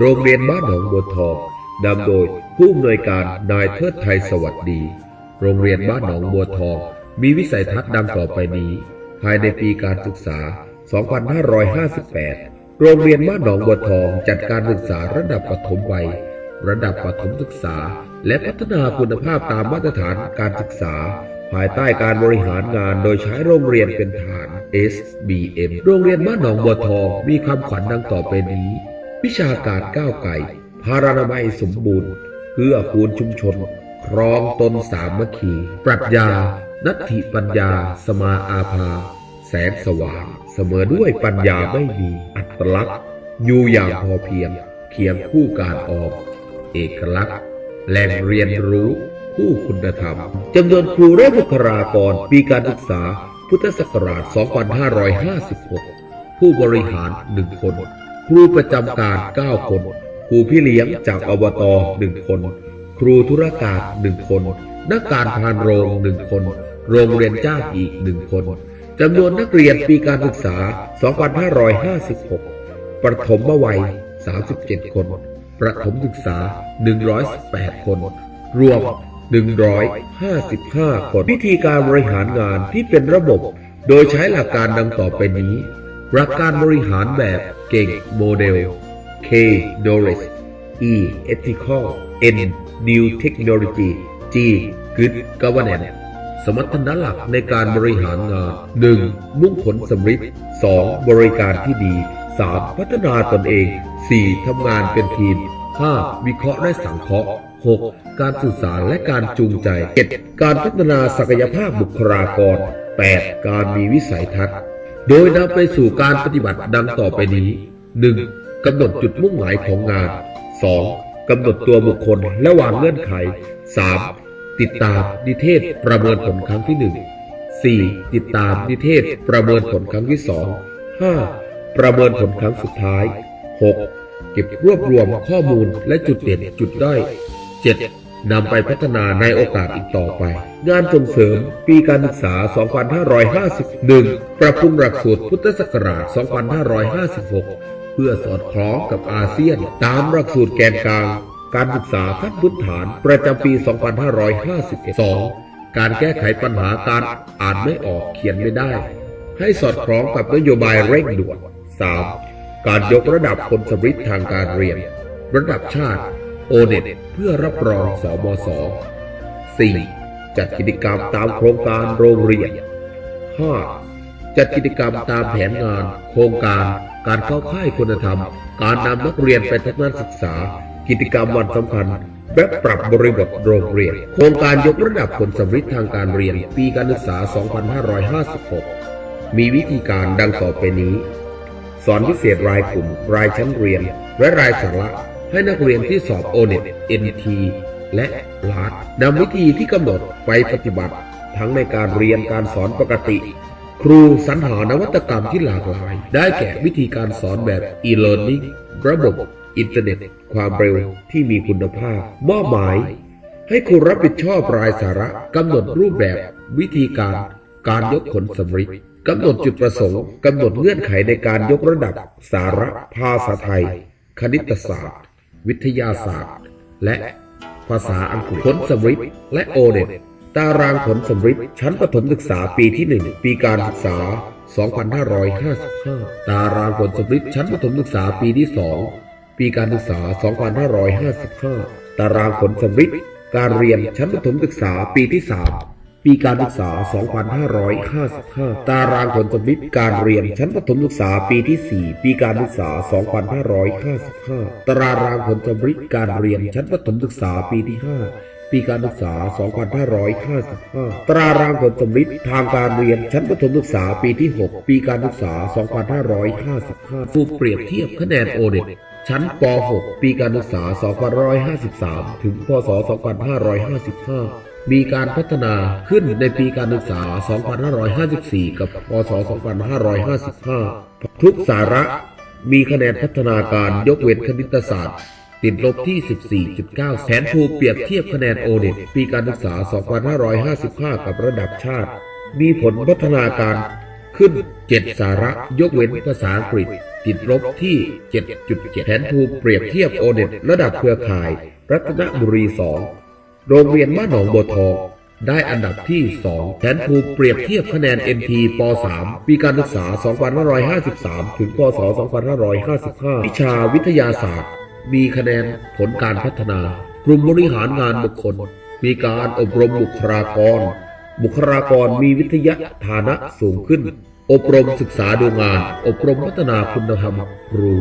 โรงเรียนบ้านหนองบัวทองนำโดยผู้อำนวยการนายเทิดไทยสวัสดี โรงเรียนบ้านหนองบัวทอง มีวิสัยทัศน์ดังต่อไปนี้ ภายในปีการศึกษา 2558 โรงเรียนบ้านหนองบัวทองจัดการศึกษาระดับปฐมวัย ระดับประถมศึกษา และพัฒนาคุณภาพตามมาตรฐานการศึกษา ภายใต้การบริหารงานโดยใช้โรงเรียนเป็นฐาน SBM โรงเรียนบ้านหนองบัวทองมีคำขวัญดังต่อไปนี้ วิชาการก้าวไกลพารานามัยสมบูรณ์เพื่อคูณชุมชน ครองตนสามัคคี ปรัชญา นัตถิปัญญา สมาอาภา แสงสว่าง เสมอด้วยปัญญาไม่มีอัตลักษณ์ อยู่อย่างพอเพียงเคียงคู่การออมเอกลักษณ์ แหล่งเรียนรู้คู่คุณธรรมจำนวนครูและบุคลากรปีการศึกษา พุทธศักราช 2556 ผู้บริหาร 1 คน ครูประจำการ9คน ครูพี่เลี้ยงจากอบต1คน ครูธุรการ1คน นักการพานโรง1คน โรงเรียนจ้างอีก1คนจำนวนนักเรียนปีการศึกษา 2556 ประถมวัย 37 คน ประถมศึกษา 118 คน รวม 155 คน วิธีการบริหารงานที่เป็นระบบ โดยใช้หลักการดังต่อไปนี้ หลักการบริหารแบบเก่งโมเดล K Doris E Ethical N New Technology G Good Governance สมรรถนะหลักในการบริหารงาน 1. มุ่งผลสำเร็จ 2. บริการที่ดี 3. พัฒนาตนเอง 4. ทำงานเป็นทีม 5. วิเคราะห์และสังเคราะห์ 6. การสื่อสารและการจูงใจ 7. การพัฒนาศักยภาพบุคลากร 8. การมีวิสัยทัศน์ โดยนำไปสู่การปฏิบัติดังต่อไปนี้ 1. กำหนดจุดมุ่งหมายของงาน 2. กำหนดตัวบุคคลและวางเงื่อนไข 3. ติดตามนิเทศประเมินผลครั้งที่ 1 4. ติดตามนิเทศประเมินผลครั้งที่ 2 5. ประเมินผลครั้งสุดท้าย 6. เก็บรวบรวมข้อมูลและจุดเด่นจุดด้อย 7. นำไปพัฒนาในโอกาสอีกต่อไป งานส่งเสริมปีการศึกษา 2551 ปรับปรุงหลักสูตรพุทธศักราช 2556 เพื่อสอดคล้องกับอาเซียน ตามหลักสูตรแกนกลาง การศึกษาขั้นพื้นฐานประจำปี 2551การแก้ไขปัญหาการอ่านไม่ออกเขียนไม่ได้ ให้สอดคล้องกับนโยบายเร่งด่วน 3. การยกระดับคนสำริดทางการเรียน ระดับชาติโอเน็ต เพื่อรับรองสบส 4. จัดกิจกรรมตามโครงการโรงเรียน 5. จัดกิจกรรมตามแผนงาน โครงการ การเข้าค่ายคุณธรรม การนำนักเรียนไปทัศนศึกษา กิจกรรมวันสำคัญและปรับบริบทโรงเรียน โครงการยกระดับผลสำริดทางการเรียน ปีการศึกษา 2556 มีวิธีการดังต่อไปนี้ สอนพิเศษรายกลุ่ม รายชั้นเรียน และรายสาระ ให้นักเรียนที่สอบโอเน็ต NT และลาดนำวิธีที่กำหนดไปปฏิบัติ ทั้งในการเรียนการสอนปกติ ครูสรรหานวัตกรรมที่หลากหลาย ได้แก่วิธีการสอนแบบ e-learning ระบบอินเทอร์เน็ต ความเร็วที่มีคุณภาพมอบหมาย ให้ครูรับผิดชอบรายสาระกำหนดรูปแบบ วิธีการการยกผลสำริดกำหนดจุดประสงค์กำหนดเงื่อนไขในการยกระดับ สาระภาษาไทย คณิตศาสตร์ วิทยาศาสตร์ และภาษาอังกฤษผลสำริดและโอเน็ตตารางผลสำริดชั้นประถมศึกษาปีที่ 1 ปีการศึกษา 2555 ตารางผลสำริดชั้นประถมศึกษาปีที่ 2 ปีการศึกษา 2555 ตารางผลสำริดการเรียนชั้นประถมศึกษาปีที่ 3 ปีการศึกษา 2555 ตารางผลสำริดการเรียนชั้นประถมศึกษาปีที่ 4 ปีการศึกษา 2555 ตารางผลสำริดการเรียนชั้นประถมศึกษาปีที่ 5ปีการศึกษา 2555 ตารางผลสำริดทางการเรียนชั้นประถมศึกษาปีที่ 6 ปีการศึกษา 2555ผู้เปรียบเทียบคะแนนโอเน็ตชั้นป .6 ปีการศึกษา 2553 ถึง พศ 2555 มีการพัฒนาขึ้นในปีการศึกษา 2554 กับพศ 2555 ทุกสาระมีคะแนนพัฒนาการยกเว้นคณิตศาสตร์ ติดลบที่ 14.9 แผนภูเปรียบเทียบคะแนนโอเน็ตปีการศึกษา 2555 กับระดับชาติ มีผลพัฒนาการขึ้น 7 สาระยกเว้นภาษาอังกฤษ ติดลบที่ 7.7 แผนภูเปรียบเทียบโอเน็ตระดับเครือข่าย รัตนบุรี 2 โรงเรียนบ้านหนองบัวทองได้อันดับที่ 2 แผนภูเปรียบเทียบคะแนน NT ป .3 ปีการศึกษา 2553 ถึง พศ 2555 วิชาวิทยาศาสตร์ มีคะแนนผลการพัฒนา กลุ่มบริหารงานบุคคล มีการอบรมบุคลากร บุคลากรมีวิทยาฐานะสูงขึ้น อบรมศึกษาดูงาน อบรมพัฒนาคุณธรรมครู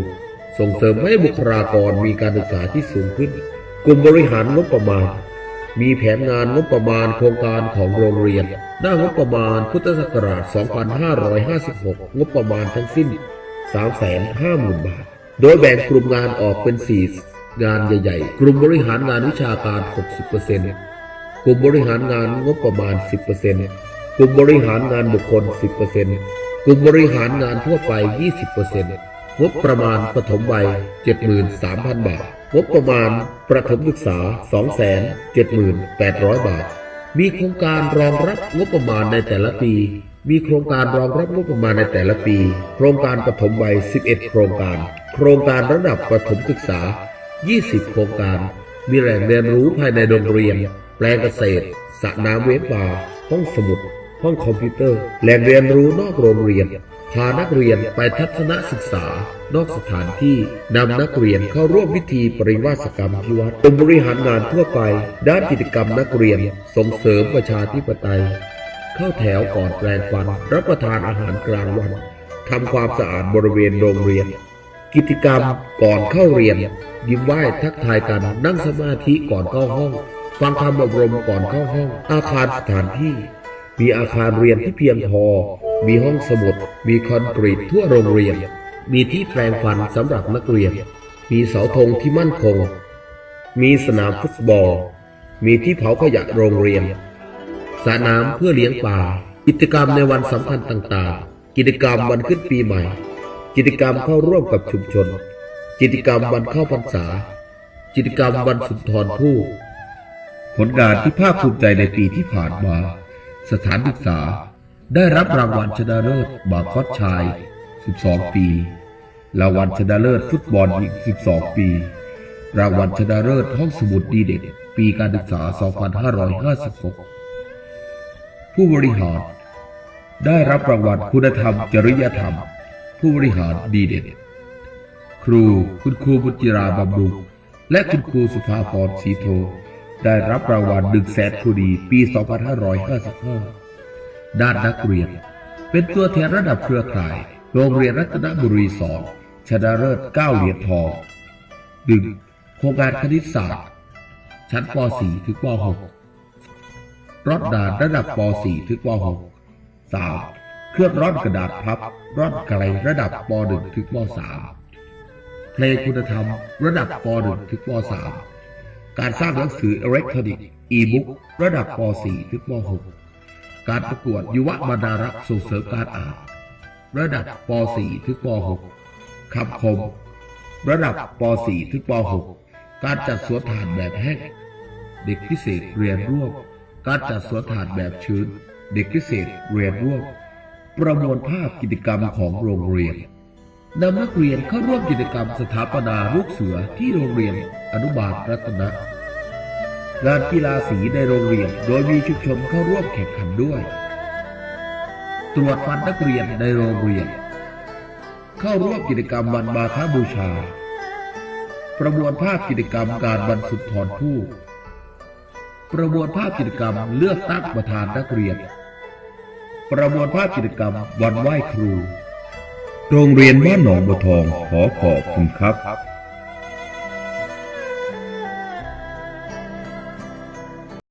ส่งเสริมให้บุคลากรมีการศึกษาที่สูงขึ้น กลุ่มบริหารงบประมาณ มีแผนงานงบประมาณโครงการของโรงเรียน หน้างบประมาณพุทธศักราช 2556 งบประมาณทั้งสิ้น 350,000 บาท โดยแบ่งกลุ่มงานออกเป็น 4 งานใหญ่ๆ กลุ่มบริหารงานวิชาการ 60%กลุ่มบริหารงานงบประมาณ 10%กลุ่มบริหารงานบุคคล 10%กลุ่มบริหารงานทั่วไป 20% งบประมาณปฐมวัย 73,000 บาท งบประมาณประถมศึกษา 278,000 บาท มีโครงการรองรับงบประมาณในแต่ละปี มีโครงการรองรับงบประมาณในแต่ละปี โครงการปฐมวัย 11 โครงการ โครงการระดับประถมศึกษา 20 โครงการ มีแหล่งเรียนรู้ภายในโรงเรียน แปลงเกษตรสระน้ำเวฟบาร์ห้องสมุด ห้องคอมพิวเตอร์ แหล่งเรียนรู้นอกโรงเรียน พานักเรียนไปทัศนศึกษานอกสถานที่นำนักเรียนเข้าร่วมพิธีปริวาสกรรมที่วัดกรมบริหารงานทั่วไป ด้านกิจกรรมนักเรียนส่งเสริมประชาธิปไตย เข้าแถวก่อนแปลงฟัน รับประทานอาหารกลางวันทำความสะอาดบริเวณโรงเรียน กิจกรรมก่อนเข้าเรียน ยิ้มไหว้ทักทายกันนั่งสมาธิก่อนเข้าห้อง ฟังคำอบรมก่อนเข้าห้อง อาคารสถานที่ มีอาคารเรียนที่เพียงพอ มีห้องสมุด มีคอนกรีตทั่วโรงเรียน มีที่แปลงฟันสำหรับนักเรียน มีเสาธงที่มั่นคง มีสนามฟุตบอล มีที่เผาขยะโรงเรียนสระน้ำเพื่อเลี้ยงปลากิจกรรมในวันสำคัญต่างๆ กิจกรรมวันขึ้นปีใหม่ กิจกรรมเข้าร่วมกับชุมชน กิจกรรมวันเข้าพรรษา กิจกรรมวันสุนทรภู่ผลงานที่ภาคภูมิใจในปีที่ผ่านมา สถานศึกษา ได้รับรางวัลชนะเลิศบาคอสชาย 12 ปี รางวัลชนะเลิศฟุตบอลหญิง 12 ปี รางวัลชนะเลิศห้องสมุดดีเด่นปีการศึกษา 2556 ผู้บริหาร ได้รับรางวัลคุณธรรม จริยธรรม ผู้บริหารดีเด่น ครูคุณครูบุจิราบำรุงและคุณครูสุภาพรศรีโท ได้รับรางวัลหนึ่งแสนครูดีปี 2555 ด้านนักเรียน เป็นตัวแทนระดับเครือข่าย โรงเรียนรัตนบุรีสองชนะเลิศ9เหรียญทอง 1. โครงการคณิตศาสตร์ ชั้นป .4 ถึงป .6 รอดดานระดับป .4 ถึงป .6 3. เครื่องร่อนกระดาษพับร่อนไกลระดับป .1 ถึงป .3 เพลงคุณธรรมระดับป .1 ถึงป .3 การสร้างหนังสืออิเล็กทรอนิกส์อีบุ๊กระดับป .4 ถึงป .6 การประกวดยุวบรรณารักษ์ส่งเสริมการอ่าน ระดับป .4 ถึงป .6 คำคม ระดับป .4 ถึงป .6 การจัดสวนถ่านแบบแห้งเด็กพิเศษเรียนร่วม การจัดสวนถ่านแบบชื้น เด็กพิเศษเรียนร่วม ประมวลภาพกิจกรรมของโรงเรียนนำนักเรียนเข้าร่วมกิจกรรมสถาปนาลูกเสือที่โรงเรียนอนุบาลรัตนะ งานกีฬาสีในโรงเรียน โดยมีชุมชนเข้าร่วมแข่งขันด้วย ตรวจฟันนักเรียนในโรงเรียน เข้าร่วมกิจกรรมวันมาฆบูชา ประมวลภาพกิจกรรมการบรรสุทธรผู้ประมวลภาพกิจกรรมเลือกตั้งประธานนักเรียน ประมวลภาพกิจกรรมวันไหว้ครู โรงเรียนบ้านหนองบัวทองขอขอบคุณครับ